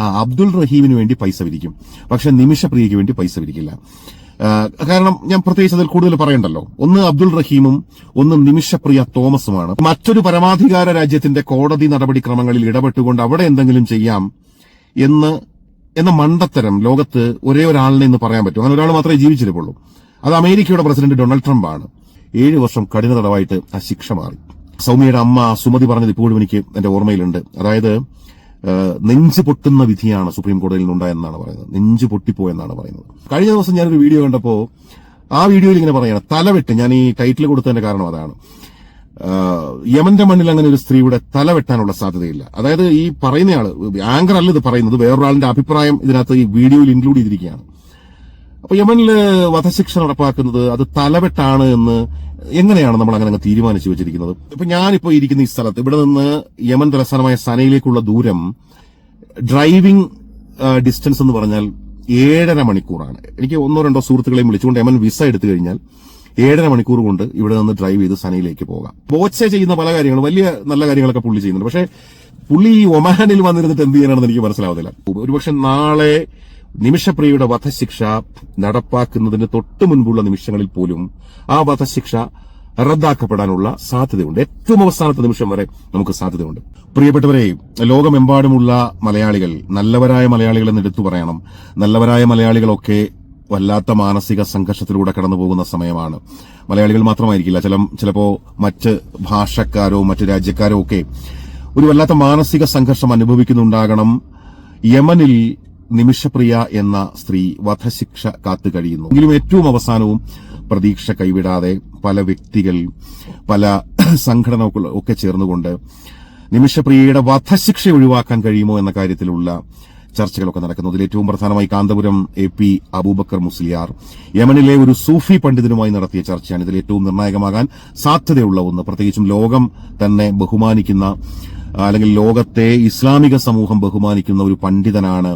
അബ്ദുൾ റഹീമിന് വേണ്ടി പൈസ വിരിക്കും. പക്ഷെ നിമിഷപ്രിയയ്ക്ക് വേണ്ടി പൈസ വിരിക്കില്ല. കാരണം ഞാൻ പ്രത്യേകിച്ച് അതിൽ കൂടുതൽ പറയണ്ടല്ലോ. ഒന്ന് അബ്ദുൾ റഹീമും ഒന്ന് നിമിഷപ്രിയ തോമസുമാണ്. മറ്റൊരു പരമാധികാര രാജ്യത്തിന്റെ കോടതി നടപടിക്രമങ്ങളിൽ ഇടപെട്ടുകൊണ്ട് അവിടെ എന്തെങ്കിലും ചെയ്യാം എന്ന് എന്ന മണ്ടത്തരം ലോകത്ത് ഒരേ ഒരാളിനെ ഇന്ന് പറയാൻ പറ്റും. അങ്ങനെ ഒരാൾ മാത്രമേ ജീവിച്ചിരിപ്പുള്ളൂ അത് അമേരിക്കയുടെ പ്രസിഡന്റ് ഡൊണാൾഡ് ട്രംപ് ആണ് ഏഴ് വർഷം കഠിന തടവായിട്ട് ആ ശിക്ഷ മാറി. സൗമ്യയുടെ അമ്മ സുമതി പറഞ്ഞത് ഇപ്പോഴും എനിക്ക് എന്റെ ഓർമ്മയിലുണ്ട്. അതായത് നെഞ്ച് പൊട്ടുന്ന വിധിയാണ് സുപ്രീം കോടതിയിൽ നിന്നുണ്ടായെന്നാണ് പറയുന്നത്. നെഞ്ച് പൊട്ടിപ്പോയെന്നാണ് പറയുന്നത്. കഴിഞ്ഞ ദിവസം ഞാനൊരു വീഡിയോ കണ്ടപ്പോ ആ വീഡിയോയിൽ ഇങ്ങനെ പറയണം തലവെട്ട് ഞാൻ ഈ ടൈറ്റിൽ കൊടുത്തതിന്റെ കാരണം അതാണ്. യമന്റെ മണ്ണിൽ അങ്ങനെ ഒരു സ്ത്രീയുടെ തല വെട്ടാനുള്ള സാധ്യതയില്ല. അതായത് ഈ പറയുന്നയാൾ ആങ്കർ അല്ല ഇത് പറയുന്നത് വേറൊരാളിന്റെ അഭിപ്രായം ഇതിനകത്ത് ഈ വീഡിയോയിൽ ഇൻക്ലൂഡ് ചെയ്തിരിക്കുകയാണ്. അപ്പൊ യമനിൽ വധശിക്ഷ നടപ്പാക്കുന്നത് അത് തലവെട്ടാണ് എന്ന് എങ്ങനെയാണ് നമ്മൾ അങ്ങനെ അങ്ങ് തീരുമാനിച്ചു വെച്ചിരിക്കുന്നത്? ഇപ്പൊ ഞാനിപ്പോ ഇരിക്കുന്ന ഈ സ്ഥലത്ത് ഇവിടെ നിന്ന് യമൻ തലസ്ഥാനമായ സനയിലേക്കുള്ള ദൂരം ഡ്രൈവിംഗ് ഡിസ്റ്റൻസ് എന്ന് പറഞ്ഞാൽ ഏഴര മണിക്കൂറാണ്. എനിക്ക് ഒന്നോ രണ്ടോ സുഹൃത്തുക്കളെയും വിളിച്ചുകൊണ്ട് യമൻ വിസ എടുത്തു കഴിഞ്ഞാൽ ഏഴര മണിക്കൂർ കൊണ്ട് ഇവിടെ നിന്ന് ഡ്രൈവ് ചെയ്ത് സനയിലേക്ക് പോകാം. ബോച്ചെ ചെയ്യുന്ന പല കാര്യങ്ങളും വലിയ നല്ല കാര്യങ്ങളൊക്കെ പുള്ളി ചെയ്യുന്നുണ്ട്. പക്ഷേ പുള്ളി ഈ ഒമാനിൽ വന്നിരുന്നിട്ട് എന്ത് ചെയ്യാനാണെന്ന് എനിക്ക് മനസ്സിലാവുന്നില്ല ഒരുപക്ഷെ നാളെ നിമിഷപ്രിയയുടെ വധശിക്ഷ നടപ്പാക്കുന്നതിന് തൊട്ടു മുൻപുള്ള നിമിഷങ്ങളിൽ പോലും ആ വധശിക്ഷ റദ്ദാക്കപ്പെടാനുള്ള സാധ്യതയുണ്ട്. ഏറ്റവും അവസാനത്തെ നിമിഷം വരെ നമുക്ക് സാധ്യതയുണ്ട്. പ്രിയപ്പെട്ടവരെ ലോകമെമ്പാടുമുള്ള മലയാളികൾ നല്ലവരായ മലയാളികൾ എന്ന് എടുത്തു പറയണം. നല്ലവരായ മലയാളികളൊക്കെ വല്ലാത്ത മാനസിക സംഘർഷത്തിലൂടെ കടന്നുപോകുന്ന സമയമാണ്. മലയാളികൾ മാത്രമായിരിക്കില്ല ചില ചിലപ്പോ മറ്റ് ഭാഷക്കാരോ മറ്റ് രാജ്യക്കാരോ ഒക്കെ ഒരു വല്ലാത്ത മാനസിക സംഘർഷം അനുഭവിക്കുന്നുണ്ടാകണം. യമനിൽ നിമിഷപ്രിയ എന്ന സ്ത്രീ വധശിക്ഷ കാത്തു കഴിയുന്നു എങ്കിലും ഏറ്റവും അവസാനവും പ്രതീക്ഷ കൈവിടാതെ പല വ്യക്തികൾ പല സംഘടനകൾ ഒക്കെ ചേർന്നുകൊണ്ട് നിമിഷപ്രിയയുടെ വധശിക്ഷ ഒഴിവാക്കാൻ കഴിയുമോ എന്ന കാര്യത്തിലുള്ള ചർച്ചകളൊക്കെ നടക്കുന്നു. അതിൽ ഏറ്റവും പ്രധാനമായി കാന്തപുരം എ പി അബൂബക്കർ മുസ്ലിയാർ യമനിലെ ഒരു സൂഫി പണ്ഡിതനുമായി നടത്തിയ ചർച്ചയാണ്. ഇതിൽ ഏറ്റവും നിർണായകമാകാൻ സാധ്യതയുള്ള ഒന്ന്. പ്രത്യേകിച്ചും ലോകം തന്നെ ബഹുമാനിക്കുന്ന അല്ലെങ്കിൽ ലോകത്തെ ഇസ്ലാമിക സമൂഹം ബഹുമാനിക്കുന്ന ഒരു പണ്ഡിതനാണ്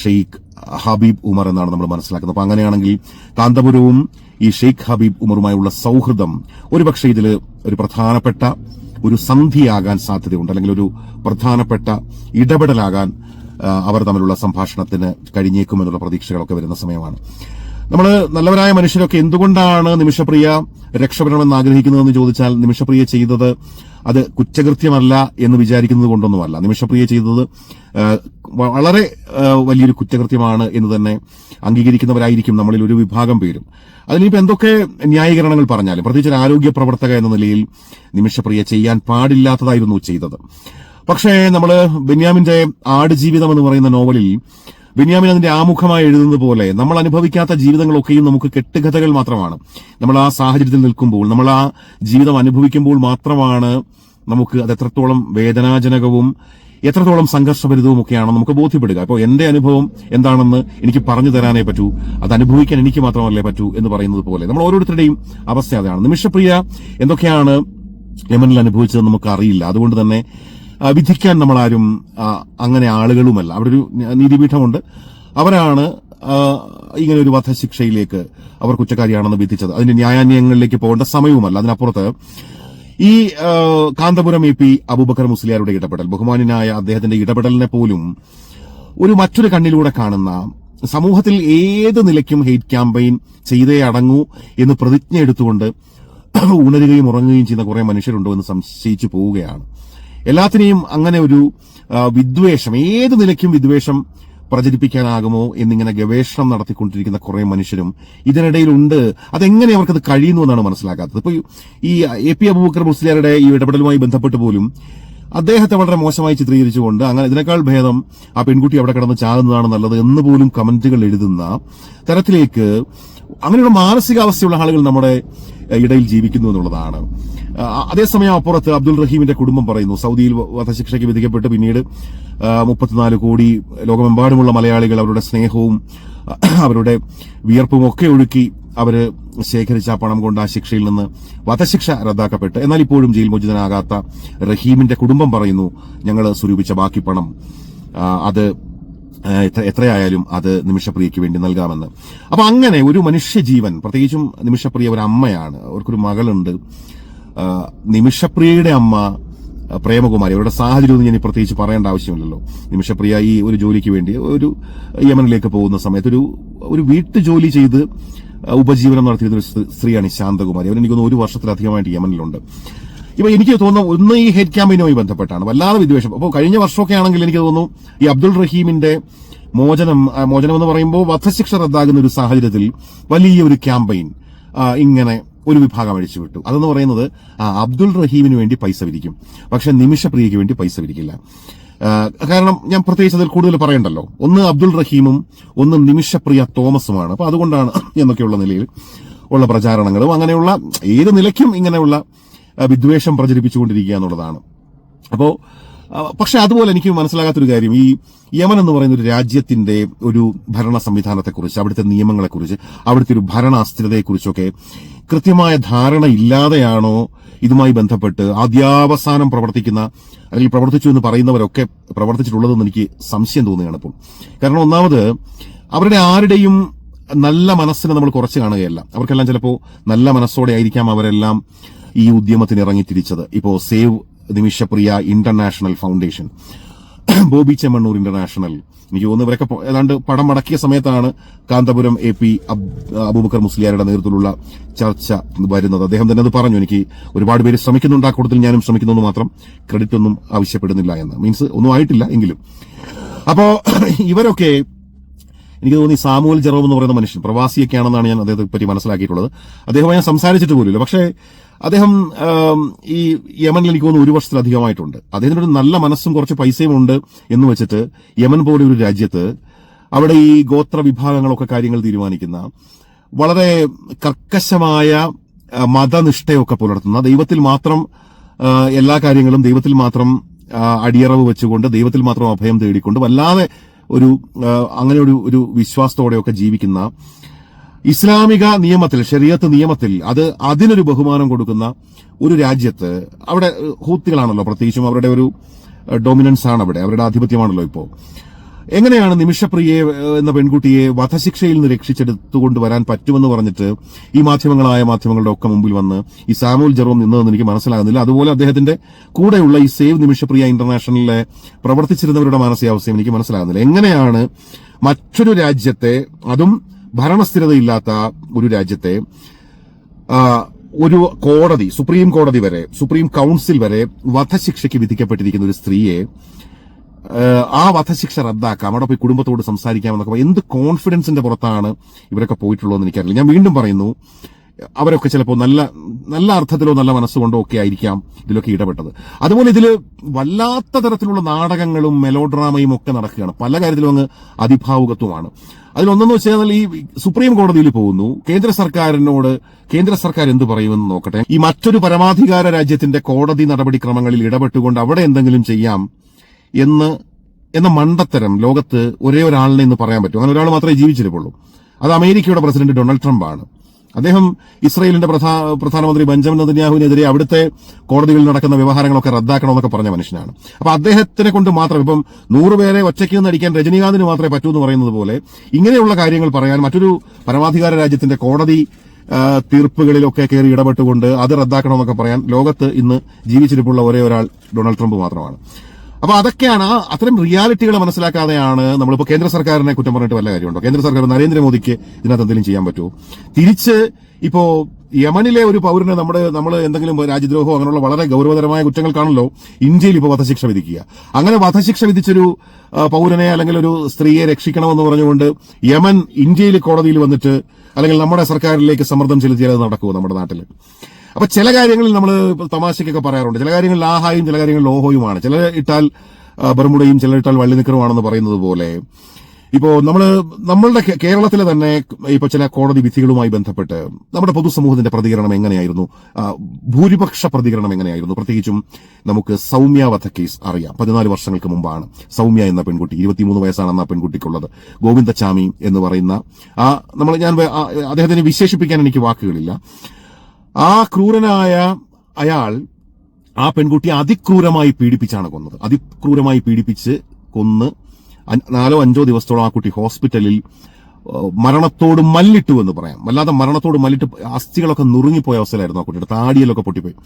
ഷെയ്ഖ് ഹബീബ് ഉമർ എന്നാണ് നമ്മൾ മനസ്സിലാക്കുന്നത്. അപ്പൊ അങ്ങനെയാണെങ്കിൽ കാന്തപുരവും ഈ ഷെയ്ഖ് ഹബീബ് ഉമറുമായുള്ള സൗഹൃദം ഒരുപക്ഷെ ഇതിൽ ഒരു പ്രധാനപ്പെട്ട ഒരു സന്ധിയാകാൻ സാധ്യതയുണ്ട്. അല്ലെങ്കിൽ ഒരു പ്രധാനപ്പെട്ട ഇടപെടലാകാൻ അവർ തമ്മിലുള്ള സംഭാഷണത്തിന് കഴിഞ്ഞേക്കുമെന്നുള്ള പ്രതീക്ഷകളൊക്കെ വരുന്ന സമയമാണ്. നമ്മൾ നല്ലവരായ മനുഷ്യരൊക്കെ എന്തുകൊണ്ടാണ് നിമിഷപ്രിയ രക്ഷപ്പെടണമെന്ന് ആഗ്രഹിക്കുന്നതെന്ന് ചോദിച്ചാൽ നിമിഷപ്രിയ ചെയ്തത് അത് കുറ്റകൃത്യമല്ല എന്ന് വിചാരിക്കുന്നത് കൊണ്ടൊന്നുമല്ല. നിമിഷപ്രിയ ചെയ്തത് വളരെ വലിയൊരു കുറ്റകൃത്യമാണ് എന്ന് തന്നെ അംഗീകരിക്കുന്നവരായിരിക്കും നമ്മളിൽ ഒരു വിഭാഗം പേരും. അതിനിപ്പോൾ എന്തൊക്കെ ന്യായീകരണങ്ങൾ പറഞ്ഞാലും പ്രത്യേകിച്ച് ഒരു ആരോഗ്യ പ്രവർത്തക എന്ന നിലയിൽ നിമിഷപ്രിയ ചെയ്യാൻ പാടില്ലാത്തതായിരുന്നു ചെയ്തത്. പക്ഷേ നമ്മൾ ബെന്യാമിന്റെ ആടുജീവിതം എന്ന് പറയുന്ന നോവലിൽ ബെന്യാമിൻ അതിന്റെ ആമുഖമായി എഴുതുന്നത് പോലെ നമ്മൾ അനുഭവിക്കാത്ത ജീവിതങ്ങളൊക്കെയും നമുക്ക് കെട്ടുകഥകൾ മാത്രമാണ്. നമ്മൾ ആ സാഹചര്യത്തിൽ നിൽക്കുമ്പോൾ നമ്മൾ ആ ജീവിതം അനുഭവിക്കുമ്പോൾ മാത്രമാണ് നമുക്ക് അത് എത്രത്തോളം വേദനാജനകവും എത്രത്തോളം സംഘർഷഭരിതവും ഒക്കെയാണെന്ന് നമുക്ക് ബോധ്യപ്പെടുക. അപ്പോൾ എന്റെ അനുഭവം എന്താണെന്ന് എനിക്ക് പറഞ്ഞു തരാനേ പറ്റൂ. അത് അനുഭവിക്കാൻ എനിക്ക് മാത്രമല്ലേ പറ്റൂ എന്ന് പറയുന്നത് പോലെ. നമ്മൾ ഓരോരുത്തരുടെയും അവസ്ഥ അതാണ്. നിമിഷപ്രിയ എന്തൊക്കെയാണ് യമനിൽ അനുഭവിച്ചതെന്ന് നമുക്ക് അറിയില്ല. അതുകൊണ്ട് തന്നെ വിധിക്കാൻ നമ്മളാരും അങ്ങനെ ആളുകളുമല്ല. അവിടെ ഒരു നീതിപീഠമുണ്ട്. അവരാണ് ഇങ്ങനെ ഒരു വധശിക്ഷയിലേക്ക് അവർ കുറ്റക്കാരിയാണെന്ന് വിധിച്ചത്. അതിന്റെ ന്യായാന്യങ്ങളിലേക്ക് പോകേണ്ട സമയവുമല്ല. അതിനപ്പുറത്ത് ഈ കാന്തപുരം എ പി അബൂബക്കർ മുസ്ലിയാരുടെ ഇടപെടൽ ബഹുമാനായ അദ്ദേഹത്തിന്റെ ഇടപെടലിനെ പോലും ഒരു മറ്റൊരു കണ്ണിലൂടെ കാണുന്ന സമൂഹത്തിൽ ഏത് നിലയ്ക്കും ഹെയ്റ്റ് ക്യാമ്പയിൻ ചെയ്തേ അടങ്ങൂ എന്ന് പ്രതിജ്ഞ എടുത്തുകൊണ്ട് ഉണരുകയും ഉറങ്ങുകയും ചെയ്യുന്ന കുറെ മനുഷ്യരുണ്ടോ എന്ന് സംശയിച്ചു പോവുകയാണ്. എല്ലാത്തിനെയും അങ്ങനെ ഒരു വിദ്വേഷം ഏത് നിലയ്ക്കും വിദ്വേഷം പ്രചരിപ്പിക്കാനാകുമോ എന്നിങ്ങനെ ഗവേഷണം നടത്തിക്കൊണ്ടിരിക്കുന്ന കുറെ മനുഷ്യരും ഇതിനിടയിലുണ്ട്. അതെങ്ങനെ അവർക്കത് കഴിയുന്നു എന്നാണ് മനസ്സിലാക്കാത്തത് ഇപ്പൊ ഈ എ പി അബൂബക്കർ മുസ്ലിയാരുടെ ഈ ഇടപെടലുമായി ബന്ധപ്പെട്ട് പോലും അദ്ദേഹത്തെ വളരെ മോശമായി ചിത്രീകരിച്ചുകൊണ്ട് അങ്ങനെ ഇതിനേക്കാൾ ഭേദം ആ പെൺകുട്ടി അവിടെ കിടന്ന് ചാകുന്നതാണ് നല്ലത് എന്ന് പോലും കമന്റുകൾ എഴുതുന്ന തരത്തിലേക്ക് അങ്ങനെയുള്ള മാനസികാവസ്ഥയുള്ള ആളുകൾ നമ്മുടെ ഇടയിൽ ജീവിക്കുന്നു എന്നുള്ളതാണ്. അതേസമയം അപ്പുറത്ത് അബ്ദുൾ റഹീമിന്റെ കുടുംബം പറയുന്നു സൗദിയിൽ വധശിക്ഷയ്ക്ക് വിധിക്കപ്പെട്ട് പിന്നീട് മുപ്പത്തിനാല് കോടി ലോകമെമ്പാടുമുള്ള മലയാളികൾ അവരുടെ സ്നേഹവും അവരുടെ വിയർപ്പും ഒക്കെ ഒഴുക്കി അവർ ശേഖരിച്ച പണം കൊണ്ട് ആ ശിക്ഷയിൽ നിന്ന് വധശിക്ഷ റദ്ദാക്കപ്പെട്ട്. എന്നാൽ ഇപ്പോഴും ജയിൽ മോചിതനാകാത്ത റഹീമിന്റെ കുടുംബം പറയുന്നു ഞങ്ങൾ സ്വരൂപിച്ച ബാക്കി പണം അത് എത്രയായാലും അത് നിമിഷപ്രിയയ്ക്ക് വേണ്ടി നൽകാമെന്ന്. അപ്പൊ അങ്ങനെ ഒരു മനുഷ്യജീവൻ പ്രത്യേകിച്ചും നിമിഷപ്രിയ ഒരു അമ്മയാണ് അവർക്കൊരു മകളുണ്ട്. നിമിഷപ്രിയയുടെ അമ്മ പ്രേമകുമാരി. അവരുടെ സാഹചര്യമൊന്നും ഞാൻ ഇനി പ്രത്യേകിച്ച് പറയേണ്ട ആവശ്യമില്ലല്ലോ. നിമിഷപ്രിയ ഈ ഒരു ജോലിക്ക് വേണ്ടി ഒരു യമനിലേക്ക് പോകുന്ന സമയത്ത് ഒരു ഒരു വീട്ടു ജോലി ചെയ്ത് ഉപജീവനം നടത്തിയിരുന്ന ഒരു സ്ത്രീയാണ് ശാന്തകുമാരി. അവരെനിക്ക് തോന്നുന്നു ഒരു വർഷത്തിലധികമായിട്ട് യമനിലുണ്ട്. ഇപ്പൊ എനിക്ക് തോന്നുന്നു ഒന്ന് ഈ ഹെഡ് ക്യാമ്പയിനുമായി ബന്ധപ്പെട്ടാണ്. വല്ലാതെ വിദ്വേഷം. അപ്പോൾ കഴിഞ്ഞ വർഷമൊക്കെ ആണെങ്കിൽ എനിക്ക് തോന്നുന്നു ഈ അബ്ദുൾ റഹീമിന്റെ മോചനം മോചനം എന്ന് പറയുമ്പോൾ വധശിക്ഷ റദ്ദാകുന്ന ഒരു സാഹചര്യത്തിൽ വലിയൊരു ക്യാമ്പയിൻ ഇങ്ങനെ ഒരു വിഭാഗം അഴിച്ചുവിട്ടു അതെന്ന് പറയുന്നത് അബ്ദുൾ റഹീമിന് വേണ്ടി പൈസ വിരിക്കും പക്ഷെ നിമിഷപ്രിയയ്ക്ക് വേണ്ടി പൈസ വിരിക്കില്ല കാരണം ഞാൻ പ്രത്യേകിച്ച് അതിൽ കൂടുതൽ പറയണ്ടല്ലോ. ഒന്ന് അബ്ദുൾ റഹീമും ഒന്ന് നിമിഷപ്രിയ തോമസുമാണ്. അപ്പൊ അതുകൊണ്ടാണ് എന്നൊക്കെയുള്ള നിലയിൽ ഉള്ള പ്രചാരണങ്ങളും അങ്ങനെയുള്ള ഏത് നിലയ്ക്കും ഇങ്ങനെയുള്ള വിദ്വേഷം പ്രചരിപ്പിച്ചുകൊണ്ടിരിക്കുക എന്നുള്ളതാണ്. അപ്പോ ആ, പക്ഷെ അതുപോലെ എനിക്ക് മനസ്സിലാകാത്തൊരു കാര്യം. ഈ യമൻ എന്ന് പറയുന്ന ഒരു രാജ്യത്തിന്റെ ഒരു ഭരണ സംവിധാനത്തെക്കുറിച്ച് അവിടുത്തെ നിയമങ്ങളെക്കുറിച്ച് അവിടുത്തെ ഒരു ഭരണ അസ്ഥിരതയെക്കുറിച്ചൊക്കെ കൃത്യമായ ധാരണ ഇല്ലാതെയാണോ ഇതുമായി ബന്ധപ്പെട്ട് ആദ്യാവസാനം പ്രവർത്തിക്കുന്ന അല്ലെങ്കിൽ പ്രവർത്തിച്ചു എന്ന് പറയുന്നവരൊക്കെ പ്രവർത്തിച്ചിട്ടുള്ളതെന്ന് എനിക്ക് സംശയം തോന്നുകയാണ് ഇപ്പോൾ കാരണം ഒന്നാമത് അവരുടെ ആരുടെയും നല്ല മനസ്സിനെ നമ്മൾ കുറച്ച് കാണുകയല്ല. അവർക്കെല്ലാം ചിലപ്പോൾ നല്ല മനസ്സോടെ ആയിരിക്കാം അവരെല്ലാം ഈ ഉദ്യമത്തിന് ഇറങ്ങി തിരിച്ചത്. ഇപ്പോ save Nimishapriya international foundation. Bobby Chemmanur international. എനിക്ക് തോന്നുന്നു ഇവരൊക്കെ ഏതാണ്ട് പടം മടക്കിയ സമയത്താണ് കാന്തപുരം എ പി അബൂബക്കർ മുസ്ലിയാരുടെ നേതൃത്വത്തിലുള്ള ചർച്ച വരുന്നത്. അദ്ദേഹം തന്നെ അത് പറഞ്ഞു. എനിക്ക് ഒരുപാട് പേര് ശ്രമിക്കുന്നുണ്ട് ആ കൂട്ടത്തിൽ ഞാനും ശ്രമിക്കുന്നു മാത്രം. ക്രെഡിറ്റ് ഒന്നും ആവശ്യപ്പെടുന്നില്ല എന്ന്. മീൻസ് ഒന്നും ആയിട്ടില്ല എങ്കിലും. അപ്പോ ഇവരൊക്കെ എനിക്ക് തോന്നി സാമുവൽ ജെറോം എന്ന് പറയുന്ന മനുഷ്യൻ പ്രവാസിയൊക്കെയാണെന്നാണ് ഞാൻ അദ്ദേഹത്തെ പറ്റി മനസ്സിലാക്കിയിട്ടുള്ളത്. അദ്ദേഹം ഞാൻ സംസാരിച്ചിട്ട് പോലുമില്ല. പക്ഷേ അദ്ദേഹം ഈ യമനിൽ എനിക്ക് തോന്നുന്നു ഒരു വർഷത്തിലധികമായിട്ടുണ്ട്. അദ്ദേഹത്തിന് ഒരു നല്ല മനസ്സും കുറച്ച് പൈസയും ഉണ്ട് എന്ന് വെച്ചിട്ട് യമൻ പോലെ ഒരു രാജ്യത്ത് അവിടെ ഈ ഗോത്ര വിഭാഗങ്ങളൊക്കെ കാര്യങ്ങൾ തീരുമാനിക്കുന്ന വളരെ കർക്കശമായ മതനിഷ്ഠയൊക്കെ പുലർത്തുന്ന ദൈവത്തിൽ മാത്രം എല്ലാ കാര്യങ്ങളും ദൈവത്തിൽ മാത്രം അടിയറവ് വെച്ചുകൊണ്ട് ദൈവത്തിൽ മാത്രം അഭയം തേടിക്കൊണ്ട് വല്ലാതെ ഒരു അങ്ങനെ ഒരു ഒരു വിശ്വാസത്തോടെയൊക്കെ ജീവിക്കുന്ന ഇസ്ലാമിക നിയമത്തിൽ ശരീരത്ത് നിയമത്തിൽ അത് അതിനൊരു ബഹുമാനം കൊടുക്കുന്ന ഒരു രാജ്യത്ത് അവിടെ ഹൂത്തികളാണല്ലോ പ്രത്യേകിച്ചും അവരുടെ ഒരു ഡൊമിനൻസ് ആണ് അവിടെ അവരുടെ ആധിപത്യമാണല്ലോ ഇപ്പോൾ എങ്ങനെയാണ് നിമിഷപ്രിയെ എന്ന പെൺകുട്ടിയെ വധശിക്ഷയിൽ നിന്ന് രക്ഷിച്ചെടുത്തുകൊണ്ട് വരാൻ പറ്റുമെന്ന് പറഞ്ഞിട്ട് ഈ മാധ്യമങ്ങളായ മാധ്യമങ്ങളുടെ ഒക്കെ മുമ്പിൽ വന്ന് ഈ സാമുൽ ജെറോം നിന്നതെന്ന് എനിക്ക് മനസ്സിലാകുന്നില്ല. അതുപോലെ അദ്ദേഹത്തിന്റെ കൂടെയുള്ള ഈ സേവ് നിമിഷപ്രിയ ഇന്റർനാഷണലിലെ പ്രവർത്തിച്ചിരുന്നവരുടെ മാനസികാവസ്ഥയും എനിക്ക് മനസ്സിലാകുന്നില്ല. എങ്ങനെയാണ് മറ്റൊരു രാജ്യത്തെ അതും ഭരണസ്ഥിരതയില്ലാത്ത ഒരു രാജ്യത്തെ ഒരു കോടതി സുപ്രീം കോടതി വരെ സുപ്രീം കൌൺസിൽ വരെ വധശിക്ഷയ്ക്ക് വിധിക്കപ്പെട്ടിരിക്കുന്ന ഒരു സ്ത്രീയെ ആ, വധശിക്ഷ റദ്ദാക്കാം അവിടെ പോയി കുടുംബത്തോട് സംസാരിക്കാമെന്നൊക്കെ എന്നൊക്കെ എന്ത് കോൺഫിഡൻസിന്റെ പുറത്താണ് ഇവരൊക്കെ പോയിട്ടുള്ളതെന്ന് എനിക്കറിയില്ല. ഞാൻ വീണ്ടും പറയുന്നു അവരൊക്കെ ചിലപ്പോൾ നല്ല നല്ല അർത്ഥത്തിലോ നല്ല മനസ്സുകൊണ്ടോ ഒക്കെ ആയിരിക്കാം ഇതിലൊക്കെ ഇടപെട്ടത്. അതുപോലെ ഇതിൽ വല്ലാത്ത തരത്തിലുള്ള നാടകങ്ങളും മെലോഡ്രാമയും ഒക്കെ നടക്കുകയാണ്. പല കാര്യത്തിലും അങ്ങ് അതിഭാവുകത്വമാണ്. അതിലൊന്നെന്ന് വെച്ചാൽ ഈ സുപ്രീം കോടതിയിൽ പോകുന്നു. കേന്ദ്ര സർക്കാരിനോട് കേന്ദ്ര സർക്കാർ എന്ത് പറയുമെന്ന് നോക്കട്ടെ. ഈ മറ്റൊരു പരമാധികാര രാജ്യത്തിന്റെ കോടതി നടപടിക്രമങ്ങളിൽ ഇടപെട്ടുകൊണ്ട് അവിടെ എന്തെങ്കിലും ചെയ്യാം എന്ന് എന്ന മണ്ടത്തരം ലോകത്ത് ഒരേ ഒരാളിനെ ഇന്ന് പറയാൻ പറ്റും. അങ്ങനെ ഒരാൾ മാത്രമേ ജീവിച്ചിരിപ്പുള്ളൂ. അത് അമേരിക്കയുടെ പ്രസിഡന്റ് ഡൊണാൾഡ് ട്രംപ് ആണ് അദ്ദേഹം ഇസ്രയേലിന്റെ പ്രധാ- പ്രധാനമന്ത്രി ബെഞ്ചമിൻ നദന്യാഹുവിനെതിരെ അവിടുത്തെ കോടതികളിൽ നടക്കുന്ന വ്യവഹാരങ്ങളൊക്കെ റദ്ദാക്കണമെന്നൊക്കെ പറഞ്ഞ മനുഷ്യനാണ്. അപ്പൊ അദ്ദേഹത്തിനെ കൊണ്ട് മാത്രം ഇപ്പം നൂറുപേരെ ഒറ്റയ്ക്ക് നിന്ന് അടിക്കാൻ രജനീകാന്തിന് മാത്രമേ പറ്റൂ എന്ന് പറയുന്നത് പോലെ ഇങ്ങനെയുള്ള കാര്യങ്ങൾ പറയാൻ മറ്റൊരു പരമാധികാര രാജ്യത്തിന്റെ കോടതി തീർപ്പുകളിലൊക്കെ കയറി ഇടപെട്ടുകൊണ്ട് അത് റദ്ദാക്കണമെന്നൊക്കെ പറയാൻ ലോകത്ത് ഇന്ന് ജീവിച്ചിരിപ്പുള്ള ഒരേ ഒരാൾ ഡൊണാൾഡ് ട്രംപ് മാത്രമാണ്. അപ്പൊ അതൊക്കെയാണ് അത്തരം റിയാലിറ്റികൾ മനസ്സിലാക്കാതെയാണ് നമ്മളിപ്പോ കേന്ദ്ര സർക്കാരിനെ കുറ്റം പറഞ്ഞിട്ട് വല്ല കാര്യമുണ്ടോ? കേന്ദ്ര സർക്കാർ നരേന്ദ്രമോദിക്ക് ഇതിനകത്ത് എന്തെങ്കിലും ചെയ്യാൻ പറ്റുമോ? തിരിച്ച് ഇപ്പോ യമനിലെ ഒരു പൗരന് നമ്മുടെ നമ്മൾ എന്തെങ്കിലും രാജ്യദ്രോഹമോ അങ്ങനെയുള്ള വളരെ ഗൗരവതരമായ കുറ്റങ്ങൾക്കാണല്ലോ ഇന്ത്യയിൽ ഇപ്പോൾ വധശിക്ഷ വിധിക്കുക. അങ്ങനെ വധശിക്ഷ വിധിച്ചൊരു പൗരനെ അല്ലെങ്കിൽ ഒരു സ്ത്രീയെ രക്ഷിക്കണമെന്ന് പറഞ്ഞുകൊണ്ട് യമൻ ഇന്ത്യയിൽ കോടതിയിൽ വന്നിട്ട് അല്ലെങ്കിൽ നമ്മുടെ സർക്കാരിലേക്ക് സമ്മർദ്ദം ചെലുത്തിയാൽ അത് നടക്കുമോ നമ്മുടെ നാട്ടിൽ അപ്പൊ ചില കാര്യങ്ങളിൽ നമ്മൾ തമാശക്കൊക്കെ പറയാറുണ്ട്. ചില കാര്യങ്ങളിൽ ലാഹായും ചില കാര്യങ്ങൾ ലോഹോയുമാണ്. ചില ഇട്ടാൽ ബർമുടയും ചില ഇട്ടാൽ വള്ളിനിക്കറുമാണെന്ന് പറയുന്നത് പോലെ. ഇപ്പോൾ നമ്മൾ നമ്മളുടെ കേരളത്തിലെ തന്നെ ഇപ്പൊ ചില കോടതി വിധികളുമായി ബന്ധപ്പെട്ട് നമ്മുടെ പൊതുസമൂഹത്തിന്റെ പ്രതികരണം എങ്ങനെയായിരുന്നു? ഭൂരിപക്ഷ പ്രതികരണം എങ്ങനെയായിരുന്നു? പ്രത്യേകിച്ചും നമുക്ക് സൗമ്യ കേസ് അറിയാം. പതിനാല് വർഷങ്ങൾക്ക് മുമ്പാണ് സൗമ്യ എന്ന പെൺകുട്ടി ഇരുപത്തിമൂന്ന് വയസ്സാണ് ആ പെൺകുട്ടിക്കുള്ളത് ഗോവിന്ദചാമി എന്ന് പറയുന്ന ആ നമ്മൾ ഞാൻ അദ്ദേഹത്തിനെ വിശേഷിപ്പിക്കാൻ എനിക്ക് വാക്കുകളില്ല. ആ ക്രൂരനായ അയാൾ ആ പെൺകുട്ടിയെ അതിക്രൂരമായി പീഡിപ്പിച്ചാണ് കൊന്നത്. അതിക്രൂരമായി പീഡിപ്പിച്ച് കൊന്ന് നാലോ അഞ്ചോ ദിവസത്തോളം ആ കുട്ടി ഹോസ്പിറ്റലിൽ മരണത്തോട് മല്ലിട്ടു എന്ന് പറയാം. വല്ലാതെ മരണത്തോട് മല്ലിട്ട് അസ്ഥികളൊക്കെ നുറുങ്ങിപ്പോയ അവസ്ഥയിലായിരുന്നു ആ കുട്ടിയുടെ താടിയിലൊക്കെ പൊട്ടിപ്പോയി.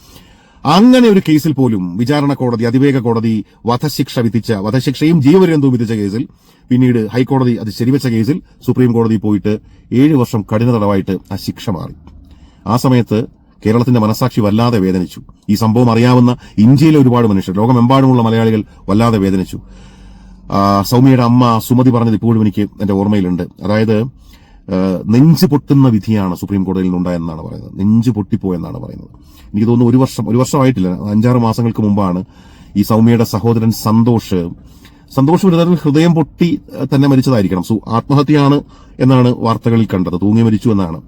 അങ്ങനെ ഒരു കേസിൽ പോലും വിചാരണ കോടതി അതിവേഗ കോടതി വധശിക്ഷ വിധിച്ച വധശിക്ഷയും ജീവപര്യന്തവും വിധിച്ച കേസിൽ പിന്നീട് ഹൈക്കോടതി അത് ശരിവെച്ച കേസിൽ സുപ്രീം കോടതി പോയിട്ട് ഏഴ് വർഷം കഠിന തടവായിട്ട് ആ ശിക്ഷ മാറി. ആ സമയത്ത് കേരളത്തിന്റെ മനസാക്ഷി വല്ലാതെ വേദനിച്ചു. ഈ സംഭവം അറിയാവുന്ന ഇന്ത്യയിലെ ഒരുപാട് മനുഷ്യർ ലോകമെമ്പാടുമുള്ള മലയാളികൾ വല്ലാതെ വേദനിച്ചു. സൗമ്യയുടെ അമ്മ സുമതി പറഞ്ഞത് ഇപ്പോഴും എനിക്ക് എന്റെ ഓർമ്മയിലുണ്ട്. അതായത് നെഞ്ച് പൊട്ടുന്ന വിധിയാണ് സുപ്രീം കോടതിയിൽ നിന്നുണ്ടായെന്നാണ് പറയുന്നത്. നെഞ്ച് പൊട്ടിപ്പോയെന്നാണ് പറയുന്നത്. എനിക്ക് തോന്നുന്നു ഒരു വർഷം ഒരു വർഷമായിട്ടില്ല. അഞ്ചാറ് മാസങ്ങൾക്ക് മുമ്പാണ് ഈ സൗമ്യയുടെ സഹോദരൻ സന്തോഷ്. സന്തോഷ് ഒരു തരത്തിൽ ഹൃദയം പൊട്ടി തന്നെ മരിച്ചതായിരിക്കണം. സു ആത്മഹത്യയാണ് എന്നാണ് വാർത്തകളിൽ കണ്ടത്. തൂങ്ങി മരിച്ചു എന്നാണ്.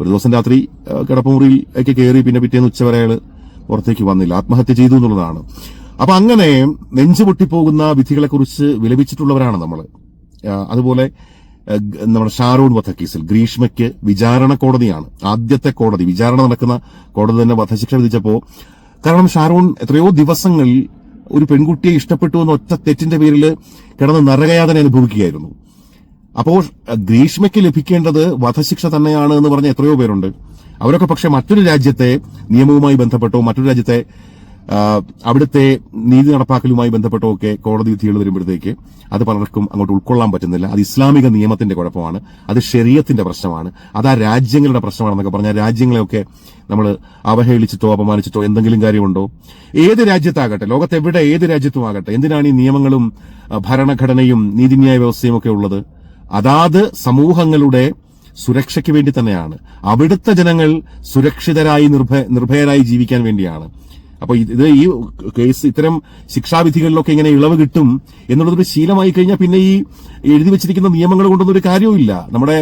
ഒരു ദിവസം രാത്രി കിടപ്പുമുറിയിൽ ഒക്കെ കയറി പിന്നെ പിറ്റേന്ന് ഉച്ചവരെ അയാൾ പുറത്തേക്ക് വന്നില്ല. ആത്മഹത്യ ചെയ്തു എന്നുള്ളതാണ്. അപ്പൊ അങ്ങനെ നെഞ്ചു പൊട്ടിപ്പോകുന്ന വിധികളെക്കുറിച്ച് വിലപിച്ചിട്ടുള്ളവരാണ് നമ്മൾ അതുപോലെ നമ്മുടെ ഷാരൂൺ വധക്കേസിൽ ഗ്രീഷ്മയ്ക്ക് വിചാരണ കോടതിയാണ്. ആദ്യത്തെ കോടതി. വിചാരണ നടക്കുന്ന കോടതി തന്നെ വധശിക്ഷ വിധിച്ചപ്പോൾ കാരണം ഷാരൂൺ എത്രയോ ദിവസങ്ങളിൽ ഒരു പെൺകുട്ടിയെ ഇഷ്ടപ്പെട്ടു എന്ന ഒറ്റ തെറ്റിന്റെ പേരിൽ കിടന്ന് നരകയാതന അനുഭവിക്കുകയായിരുന്നു. അപ്പോൾ ഗ്രീഷ്മയ്ക്ക് ലഭിക്കേണ്ടത് വധശിക്ഷ തന്നെയാണ് എന്ന് പറഞ്ഞ എത്രയോ പേരുണ്ട്. അവരൊക്കെ പക്ഷെ മറ്റൊരു രാജ്യത്തെ നിയമവുമായി ബന്ധപ്പെട്ടോ മറ്റൊരു രാജ്യത്തെ അവിടുത്തെ നീതി നടപ്പാക്കലുമായി ബന്ധപ്പെട്ടോ ഒക്കെ കോടതി വിധികൾ വരുമ്പോഴത്തേക്ക് അത് പലർക്കും അങ്ങോട്ട് ഉൾക്കൊള്ളാൻ പറ്റുന്നില്ല. അത് ഇസ്ലാമിക നിയമത്തിന്റെ കുഴപ്പമാണ്. അത് ഷെറിയത്തിന്റെ പ്രശ്നമാണ്. അത് ആ രാജ്യങ്ങളുടെ പ്രശ്നമാണെന്നൊക്കെ പറഞ്ഞാൽ രാജ്യങ്ങളെയൊക്കെ നമ്മൾ അവഹേളിച്ചിട്ടോ അപമാനിച്ചിട്ടോ എന്തെങ്കിലും കാര്യമുണ്ടോ? ഏത് രാജ്യത്താകട്ടെ ലോകത്തെവിടെ ഏത് രാജ്യത്തും ആകട്ടെ എന്തിനാണ് ഈ നിയമങ്ങളും ഭരണഘടനയും നീതിന്യായ വ്യവസ്ഥയും ഒക്കെ ഉള്ളത്? അതാത് സമൂഹങ്ങളുടെ സുരക്ഷയ്ക്ക് വേണ്ടി തന്നെയാണ്. അവിടുത്തെ ജനങ്ങൾ സുരക്ഷിതരായി നിർഭ നിർഭയരായി ജീവിക്കാൻ വേണ്ടിയാണ്. അപ്പൊ ഇത് ഈ കേസ് ഇത്തരം ശിക്ഷാവിധികളിലൊക്കെ ഇങ്ങനെ ഇളവ് കിട്ടും എന്നുള്ളതൊരു ശീലമായി കഴിഞ്ഞാൽ പിന്നെ ഈ എഴുതി വെച്ചിരിക്കുന്ന നിയമങ്ങൾ കൊണ്ടൊന്നും ഒരു കാര്യവുമില്ല നമ്മുടെ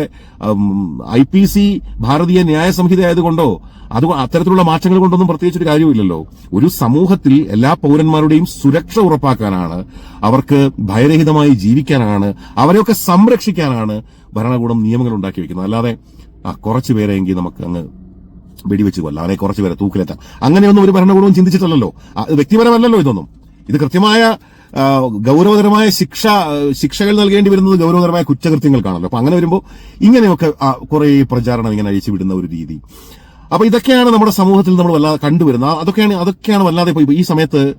ഐ പി സി ഭാരതീയ ന്യായ സംഹിത ആയതുകൊണ്ടോ അത് അത്തരത്തിലുള്ള മാറ്റങ്ങൾ കൊണ്ടൊന്നും പ്രത്യേകിച്ച് ഒരു കാര്യമില്ലല്ലോ ഒരു സമൂഹത്തിൽ എല്ലാ പൗരന്മാരുടെയും സുരക്ഷ ഉറപ്പാക്കാനാണ് അവർക്ക് ഭയരഹിതമായി ജീവിക്കാനാണ് അവരെയൊക്കെ സംരക്ഷിക്കാനാണ് ഭരണകൂടം നിയമങ്ങൾ ഉണ്ടാക്കി വെക്കുന്നത്. അല്ലാതെ ആ കുറച്ചു പേരെങ്കിൽ നമുക്ക് അങ്ങ് വെടിവെച്ച് കൊല്ലാം അല്ലെങ്കിൽ കുറച്ച് പേരെ തൂക്കിലെത്താം അങ്ങനെയൊന്നും ഒരു ഭരണകൂടവും ചിന്തിച്ചിട്ടില്ലല്ലോ. വ്യക്തിപരമല്ലല്ലോ ഇതൊന്നും. ഇത് കൃത്യമായ ഗൗരവതരമായ ശിക്ഷ ശിക്ഷകൾ നൽകേണ്ടി വരുന്നത് ഗൗരവതരമായ കുറ്റകൃത്യങ്ങൾക്കാണല്ലോ. അപ്പൊ അങ്ങനെ വരുമ്പോൾ ഇങ്ങനെയൊക്കെ കുറെ പ്രചാരണം ഇങ്ങനെ അഴിച്ചു വിടുന്ന ഒരു രീതി. അപ്പൊ ഇതൊക്കെയാണ് നമ്മുടെ സമൂഹത്തിൽ നമ്മൾ വല്ലാതെ കണ്ടുവരുന്നത്. അതൊക്കെയാണ് അതൊക്കെയാണ് വല്ലാതെ ഇപ്പൊ ഈ സമയത്ത്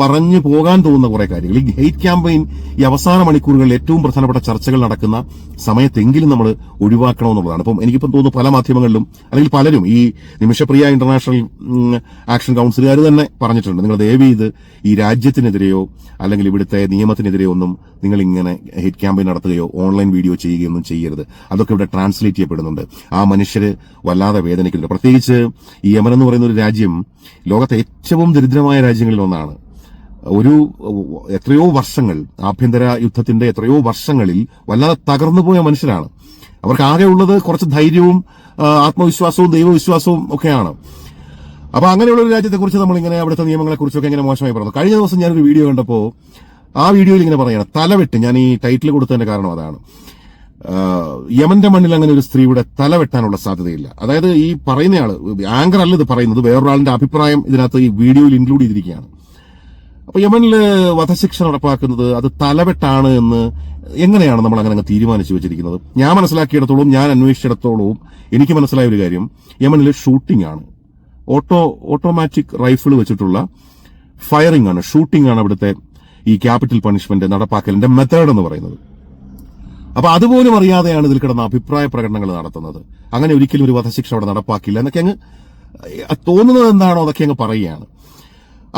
പറഞ്ഞു പോകാൻ തോന്നുന്ന കുറെ കാര്യങ്ങൾ. ഈ ഹെയ്റ്റ് ക്യാമ്പയിൻ ഈ അവസാന മണിക്കൂറുകളിൽ ഏറ്റവും പ്രധാനപ്പെട്ട ചർച്ചകൾ നടക്കുന്ന സമയത്തെങ്കിലും നമ്മൾ ഒഴിവാക്കണമെന്നുള്ളതാണ്. അപ്പം എനിക്കിപ്പം തോന്നുന്നു പല മാധ്യമങ്ങളിലും അല്ലെങ്കിൽ പലരും ഈ നിമിഷപ്രിയ ഇന്റർനാഷണൽ ആക്ഷൻ കൌൺസിലുകാർ തന്നെ പറഞ്ഞിട്ടുണ്ട്. നിങ്ങൾ ദയവ് ചെയ്ത് ഈ രാജ്യത്തിനെതിരെയോ അല്ലെങ്കിൽ ഇവിടുത്തെ നിയമത്തിനെതിരെയോ ഒന്നും നിങ്ങൾ ഇങ്ങനെ ഹെയ്റ്റ് ക്യാമ്പയിൻ നടത്തുകയോ ഓൺലൈൻ വീഡിയോ ചെയ്യുകയോ ഒന്നും ചെയ്യരുത്. അതൊക്കെ ഇവിടെ ട്രാൻസ്ലേറ്റ് ചെയ്യപ്പെടുന്നുണ്ട്. ആ മനുഷ്യർ വല്ലാതെ വേദനിക്കുന്നുണ്ട്. പ്രത്യേകിച്ച് ഈ യമൻ എന്ന് പറയുന്ന ഒരു രാജ്യം ലോകത്തെ ഏറ്റവും ദരിദ്രമായ രാജ്യങ്ങളിൽ ഒന്നാണ്. ഒരു എത്രയോ വർഷങ്ങൾ ആഭ്യന്തര യുദ്ധത്തിന്റെ എത്രയോ വർഷങ്ങളിൽ വല്ലാതെ തകർന്നുപോയ മനുഷ്യരാണ്. അവർക്ക് ആകെ ഉള്ളത് കുറച്ച് ധൈര്യവും ആത്മവിശ്വാസവും ദൈവവിശ്വാസവും ഒക്കെയാണ്. അപ്പൊ അങ്ങനെയുള്ള ഒരു രാജ്യത്തെക്കുറിച്ച് നമ്മൾ ഇങ്ങനെ അവിടുത്തെ നിയമങ്ങളെക്കുറിച്ചൊക്കെ ഇങ്ങനെ മോശമായി പറഞ്ഞു. കഴിഞ്ഞ ദിവസം ഞാനൊരു വീഡിയോ കണ്ടപ്പോൾ ആ വീഡിയോയിൽ ഇങ്ങനെ പറയണം തലവെട്ട്. ഞാൻ ഈ ടൈറ്റിൽ കൊടുത്തതിന്റെ കാരണം അതാണ്. യമന്റെ മണ്ണിൽ അങ്ങനെ ഒരു സ്ത്രീയുടെ തല വെട്ടാനുള്ള സാധ്യതയില്ല. അതായത് ഈ പറയുന്നയാൾ ആങ്കർ അല്ല ഇത് പറയുന്നത് വേറൊരാളിന്റെ അഭിപ്രായം ഇതിനകത്ത് ഈ വീഡിയോയിൽ ഇൻക്ലൂഡ് ചെയ്തിരിക്കുകയാണ്. അപ്പൊ യമനിൽ വധശിക്ഷ നടപ്പാക്കുന്നത് അത് തലവെട്ടാണ് എന്ന് എങ്ങനെയാണ് നമ്മൾ അങ്ങനെ അങ്ങ് തീരുമാനിച്ചു വെച്ചിരിക്കുന്നത്? ഞാൻ മനസ്സിലാക്കിയിടത്തോളം ഞാൻ അന്വേഷിച്ചിടത്തോളവും എനിക്ക് മനസ്സിലായ ഒരു കാര്യം യമനിൽ ഷൂട്ടിംഗ് ആണ്. ഓട്ടോ ഓട്ടോമാറ്റിക് റൈഫിൾ വെച്ചിട്ടുള്ള ഫയറിംഗ് ആണ് ഷൂട്ടിംഗ് ആണ് അവിടുത്തെ ഈ ക്യാപിറ്റൽ പണിഷ്മെന്റ് നടപ്പാക്കലിന്റെ മെത്തേഡ് എന്ന് പറയുന്നത്. അപ്പൊ അതുപോലും അറിയാതെയാണ് ഇതിൽ കിടന്ന അഭിപ്രായ പ്രകടനങ്ങൾ നടത്തുന്നത്. അങ്ങനെ ഒരിക്കലും ഒരു വധശിക്ഷ അവിടെ നടപ്പാക്കില്ല എന്നൊക്കെ അങ്ങ് തോന്നുന്നത് എന്താണോ അതൊക്കെ അങ്ങ് പറയുകയാണ്.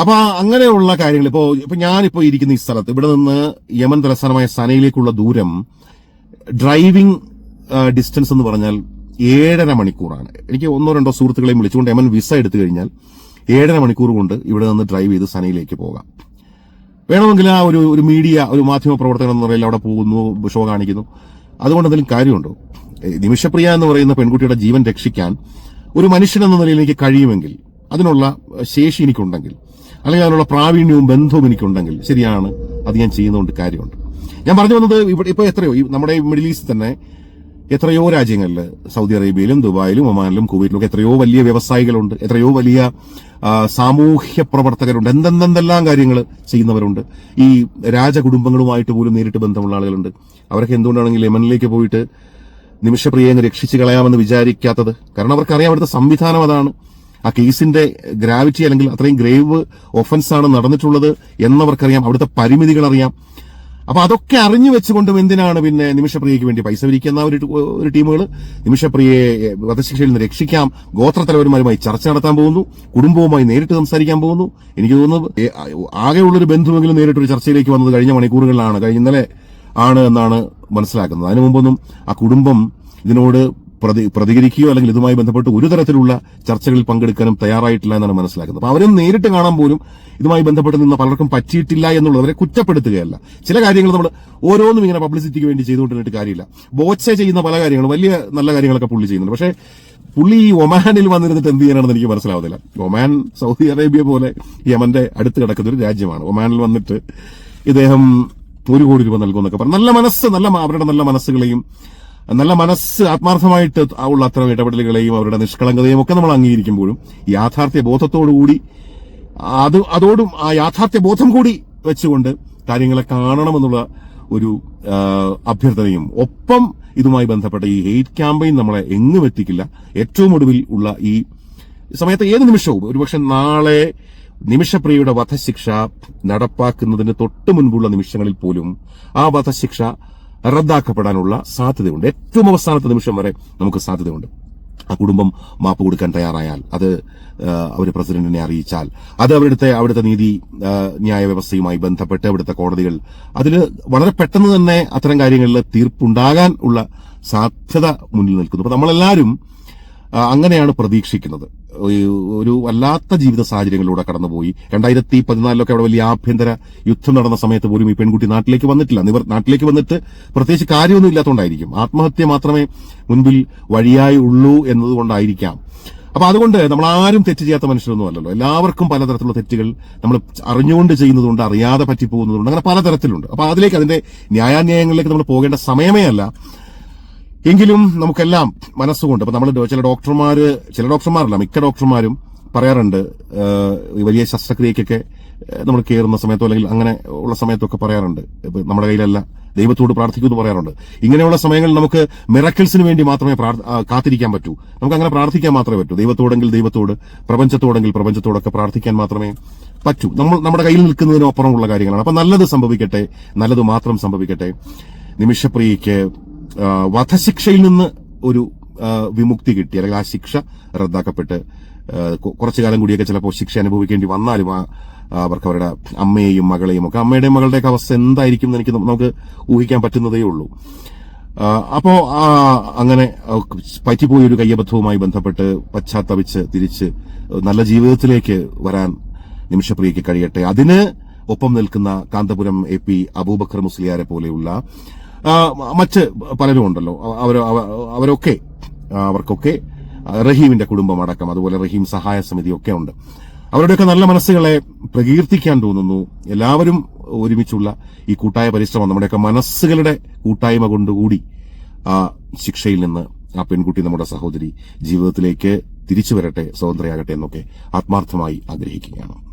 അപ്പൊ അങ്ങനെയുള്ള കാര്യങ്ങൾ ഇപ്പോ ഇപ്പൊ ഞാനിപ്പോ ഇരിക്കുന്ന ഈ സ്ഥലത്ത് ഇവിടെ നിന്ന് യമൻ തലസ്ഥാനമായ സനയിലേക്കുള്ള ദൂരം ഡ്രൈവിംഗ് ഡിസ്റ്റൻസ് എന്ന് പറഞ്ഞാൽ ഏഴര മണിക്കൂറാണ്. എനിക്ക് ഒന്നോ രണ്ടോ സുഹൃത്തുക്കളെയും വിളിച്ചുകൊണ്ട് യമൻ വിസ എടുത്തു കഴിഞ്ഞാൽ ഏഴര മണിക്കൂർ കൊണ്ട് ഇവിടെ നിന്ന് ഡ്രൈവ് ചെയ്ത് സനയിലേക്ക് പോകാം. വേണമെങ്കിൽ ആ ഒരു ഒരു മീഡിയ ഒരു മാധ്യമ പ്രവർത്തകൻ എന്ന നിലയിൽ അവിടെ പോകുന്നു ഷോ കാണിക്കുന്നു. അതുകൊണ്ട് എന്തെങ്കിലും കാര്യമുണ്ടോ? നിമിഷപ്രിയ എന്ന് പറയുന്ന പെൺകുട്ടിയുടെ ജീവൻ രക്ഷിക്കാൻ ഒരു മനുഷ്യൻ എന്ന നിലയിൽ എനിക്ക് കഴിയുമെങ്കിൽ അതിനുള്ള ശേഷി എനിക്കുണ്ടെങ്കിൽ അല്ലെങ്കിൽ അതിനുള്ള പ്രാവീണ്യവും ബന്ധവും എനിക്കുണ്ടെങ്കിൽ ശരിയാണ് അത് ഞാൻ ചെയ്യുന്നതുകൊണ്ട് കാര്യമുണ്ട്. ഞാൻ പറഞ്ഞു വന്നത് ഇവിടെ ഇപ്പൊ എത്രയോ നമ്മുടെ മിഡിൽ ഈസ്റ്റ് തന്നെ എത്രയോ രാജ്യങ്ങളിൽ സൗദി അറേബ്യയിലും ദുബായിലും ഒമാനിലും കുവൈറ്റിലും എത്രയോ വലിയ വ്യവസായികളുണ്ട്. എത്രയോ വലിയ സാമൂഹ്യ പ്രവർത്തകരുണ്ട്. എന്തെന്തെന്തെല്ലാം കാര്യങ്ങൾ ചെയ്യുന്നവരുണ്ട്. ഈ രാജകുടുംബങ്ങളുമായിട്ട് പോലും നേരിട്ട് ബന്ധമുള്ള ആളുകളുണ്ട്. അവരൊക്കെ എന്തുകൊണ്ടാണെങ്കിൽ യമനിലേക്ക് പോയിട്ട് നിമിഷപ്രിയെ രക്ഷിച്ചു കളയാമെന്ന് വിചാരിക്കാത്തത്. കാരണം അവർക്കറിയാം അവിടുത്തെ സംവിധാനം അതാണ്. ആ കേസിന്റെ ഗ്രാവിറ്റി അല്ലെങ്കിൽ അത്രയും ഗ്രേവ് ഒഫൻസാണ് നടന്നിട്ടുള്ളത് എന്നവർക്കറിയാം. അവിടുത്തെ പരിമിതികൾ അറിയാം അപ്പൊ അതൊക്കെ അറിഞ്ഞു വെച്ചുകൊണ്ടും എന്തിനാണ് പിന്നെ നിമിഷപ്രിയയ്ക്ക് വേണ്ടി പൈസ വിരിക്കുന്ന ഒരു ഒരു ടീമുകൾ നിമിഷപ്രിയയെ വധശിക്ഷയിൽ നിന്ന് രക്ഷിക്കാം. ഗോത്രത്തലവന്മാരുമായി ചർച്ച നടത്താൻ പോകുന്നു. കുടുംബവുമായി നേരിട്ട് സംസാരിക്കാൻ പോകുന്നു. എനിക്ക് തോന്നുന്നു ആകെയുള്ളൊരു ബന്ധുവെങ്കിലും നേരിട്ടൊരു ചർച്ചയിലേക്ക് വന്നത് കഴിഞ്ഞ മണിക്കൂറുകളിലാണ് കഴിഞ്ഞ ഇന്നലെ ആണ് എന്നാണ് മനസ്സിലാക്കുന്നത്. അതിനു മുമ്പൊന്നും ആ കുടുംബം ഇതിനോട് പ്രതി പ്രതികരിക്കുകയോ അല്ലെങ്കിൽ ഇതുമായി ബന്ധപ്പെട്ട് ഒരു തരത്തിലുള്ള ചർച്ചകളിൽ പങ്കെടുക്കാനും തയ്യാറായിട്ടില്ല എന്നാണ് മനസ്സിലാക്കുന്നത്. അപ്പൊ അവരെ നേരിട്ട് കാണാൻ പോലും ഇതുമായി ബന്ധപ്പെട്ട് നിന്ന് പലർക്കും പറ്റിയിട്ടില്ല എന്നുള്ളത് അവരെ കുറ്റപ്പെടുത്തുകയല്ല. ചില കാര്യങ്ങൾ നമ്മൾ ഓരോന്നും ഇങ്ങനെ പബ്ലിസിറ്റിക്ക് വേണ്ടി ചെയ്തുകൊണ്ടിരുന്നിട്ട് കാര്യമില്ല. ബോച്ച ചെയ്യുന്ന പല കാര്യങ്ങളും വലിയ നല്ല കാര്യങ്ങളൊക്കെ പുള്ളി ചെയ്യുന്നുണ്ട്. പക്ഷേ പുള്ളി ഈ ഒമാനിൽ വന്നിരുന്നിട്ട് എന്ത് ചെയ്യാനാണെന്ന് എനിക്ക് മനസ്സിലാവുന്നില്ല. ഒമാൻ സൗദി അറേബ്യ പോലെ യമന്റെ അടുത്ത് കിടക്കുന്ന ഒരു രാജ്യമാണ്. ഒമാനിൽ വന്നിട്ട് ഇദ്ദേഹം ഒരു കോടി രൂപ നൽകുമെന്നൊക്കെ പറഞ്ഞു. നല്ല മനസ്സ് നല്ല അവരുടെ നല്ല മനസ്സുകളെയും നല്ല മനസ്സ് ആത്മാർത്ഥമായിട്ട് ഉള്ള അത്ര ഇടപെടലുകളെയും അവരുടെ നിഷ്കളങ്കതയും ഒക്കെ നമ്മൾ അംഗീകരിക്കുമ്പോഴും യാഥാർത്ഥ്യ ബോധത്തോടുകൂടി അത് അതോടും ആ യാഥാർത്ഥ്യ ബോധം കൂടി വെച്ചുകൊണ്ട് കാര്യങ്ങളെ കാണണമെന്നുള്ള ഒരു അഭ്യർത്ഥനയും ഒപ്പം ഇതുമായി ബന്ധപ്പെട്ട ഈ ഹെയ്റ്റ് ക്യാമ്പയിൻ നമ്മളെ എങ്ങും എത്തിക്കില്ല. ഏറ്റവും ഒടുവിൽ ഉള്ള ഈ സമയത്ത് ഏത് നിമിഷവും ഒരുപക്ഷെ നാളെ നിമിഷപ്രിയയുടെ വധശിക്ഷ നടപ്പാക്കുന്നതിന് തൊട്ട് മുൻപുള്ള നിമിഷങ്ങളിൽ പോലും ആ വധശിക്ഷ റദ്ദാക്കപ്പെടാനുള്ള സാധ്യതയുണ്ട്. ഏറ്റവും അവസാനത്തെ നിമിഷം വരെ നമുക്ക് സാധ്യതയുണ്ട്. ആ കുടുംബം മാപ്പ് കൊടുക്കാൻ തയ്യാറായാൽ അത് അവർ പ്രസിഡന്റിനെ അറിയിച്ചാൽ അത് അവിടുത്തെ അവിടുത്തെ നീതി ന്യായ വ്യവസ്ഥയുമായി ബന്ധപ്പെട്ട് അവിടുത്തെ കോടതികൾ അതിൽ വളരെ പെട്ടെന്ന് തന്നെ അത്തരം കാര്യങ്ങളിൽ തീർപ്പുണ്ടാകാൻ ഉള്ള സാധ്യത മുന്നിൽ നിൽക്കുന്നു. അപ്പോൾ നമ്മളെല്ലാവരും അങ്ങനെയാണ് പ്രതീക്ഷിക്കുന്നത്. ഒരു- വല്ലാത്ത ജീവിത സാഹചര്യങ്ങളിലൂടെ കടന്നുപോയി. രണ്ടായിരത്തി പതിനാലിലൊക്കെ അവിടെ വലിയ ആഭ്യന്തര യുദ്ധം നടന്ന സമയത്ത് പോലും ഈ പെൺകുട്ടി നാട്ടിലേക്ക് വന്നിട്ടില്ല. നിവർ നാട്ടിലേക്ക് വന്നിട്ട് പ്രത്യേകിച്ച് കാര്യമൊന്നും ഇല്ലാത്തതുകൊണ്ടായിരിക്കും. ആത്മഹത്യ മാത്രമേ മുൻപിൽ വഴിയായി ഉള്ളൂ എന്നതുകൊണ്ടായിരിക്കാം. അപ്പൊ അതുകൊണ്ട് നമ്മൾ ആരും തെറ്റ് ചെയ്യാത്ത മനുഷ്യരൊന്നും അല്ലല്ലോ. എല്ലാവർക്കും പലതരത്തിലുള്ള തെറ്റുകൾ നമ്മൾ അറിഞ്ഞുകൊണ്ട് ചെയ്യുന്നതുകൊണ്ട് അറിയാതെ പറ്റിപ്പോകുന്നതുകൊണ്ട് അങ്ങനെ പലതരത്തിലുണ്ട്. അപ്പൊ അതിലേക്ക് അതിന്റെ ന്യായാന്യായങ്ങളിലേക്ക് നമ്മൾ പോകേണ്ട സമയമേ അല്ല. എങ്കിലും നമുക്കെല്ലാം മനസ്സുകൊണ്ട് ഇപ്പൊ നമ്മൾ ചില ഡോക്ടർമാര് ചില ഡോക്ടർമാരല്ല മിക്ക ഡോക്ടർമാരും പറയാറുണ്ട് വലിയ ശസ്ത്രക്രിയക്കൊക്കെ നമ്മൾ കയറുന്ന സമയത്തോ അല്ലെങ്കിൽ അങ്ങനെ ഉള്ള സമയത്തൊക്കെ പറയാറുണ്ട്. നമ്മുടെ കയ്യിലല്ല ദൈവത്തോട് പ്രാർത്ഥിക്കുമെന്ന് പറയാറുണ്ട്. ഇങ്ങനെയുള്ള സമയങ്ങളിൽ നമുക്ക് മിറക്കിൾസിന് വേണ്ടി മാത്രമേ കാത്തിരിക്കാൻ പറ്റൂ. നമുക്ക് അങ്ങനെ പ്രാർത്ഥിക്കാൻ മാത്രമേ പറ്റൂ. ദൈവത്തോടെങ്കിൽ ദൈവത്തോട് പ്രപഞ്ചത്തോടെങ്കിൽ പ്രപഞ്ചത്തോടൊക്കെ പ്രാർത്ഥിക്കാൻ മാത്രമേ പറ്റൂ. നമ്മൾ നമ്മുടെ കയ്യിൽ നിൽക്കുന്നതിനപ്പുറമുള്ള കാര്യങ്ങളാണ്. അപ്പൊ നല്ലത് സംഭവിക്കട്ടെ നല്ലത് മാത്രം സംഭവിക്കട്ടെ. നിമിഷപ്രിയയ്ക്ക് വധശിക്ഷയിൽ നിന്ന് ഒരു വിമുക്തി കിട്ടി. അല്ലെങ്കിൽ ആ ശിക്ഷ റദ്ദാക്കപ്പെട്ട് കുറച്ചു കാലം കൂടിയൊക്കെ ചിലപ്പോൾ ശിക്ഷ അനുഭവിക്കേണ്ടി വന്നാലും അവർക്ക് അവരുടെ അമ്മയെയും മകളെയും ഒക്കെ അമ്മയുടെയും മകളുടെയൊക്കെ അവസ്ഥ എന്തായിരിക്കും എന്ന് എനിക്ക് നമുക്ക് ഊഹിക്കാൻ പറ്റുന്നതേ ഉള്ളൂ. അപ്പോ അങ്ങനെ പറ്റിപ്പോയ ഒരു കയ്യബദ്ധവുമായി ബന്ധപ്പെട്ട് പശ്ചാത്തപിച്ച് തിരിച്ച് നല്ല ജീവിതത്തിലേക്ക് വരാൻ നിമിഷപ്രിയയ്ക്ക് കഴിയട്ടെ. അതിന് ഒപ്പം നിൽക്കുന്ന കാന്തപുരം എ പി അബൂബക്കർ മുസ്ലിയാരെ പോലെയുള്ള മറ്റ് പലരും ഉണ്ടല്ലോ. അവർ അവരൊക്കെ അവർക്കൊക്കെ റഹീമിന്റെ കുടുംബം അടക്കം അതുപോലെ റഹീം സഹായ സമിതി ഒക്കെ ഉണ്ട്. അവരുടെയൊക്കെ നല്ല മനസ്സുകളെ പ്രകീർത്തിക്കാൻ തോന്നുന്നു. എല്ലാവരും ഒരുമിച്ചുള്ള ഈ കൂട്ടായ പരിശ്രമം നമ്മുടെയൊക്കെ മനസ്സുകളുടെ കൂട്ടായ്മ കൊണ്ടുകൂടി ആ ശിക്ഷയിൽ നിന്ന് ആ പെൺകുട്ടി നമ്മുടെ സഹോദരി ജീവിതത്തിലേക്ക് തിരിച്ചു വരട്ടെ സ്വതന്ത്രയാകട്ടെ എന്നൊക്കെ ആത്മാർത്ഥമായി ആഗ്രഹിക്കുകയാണ്.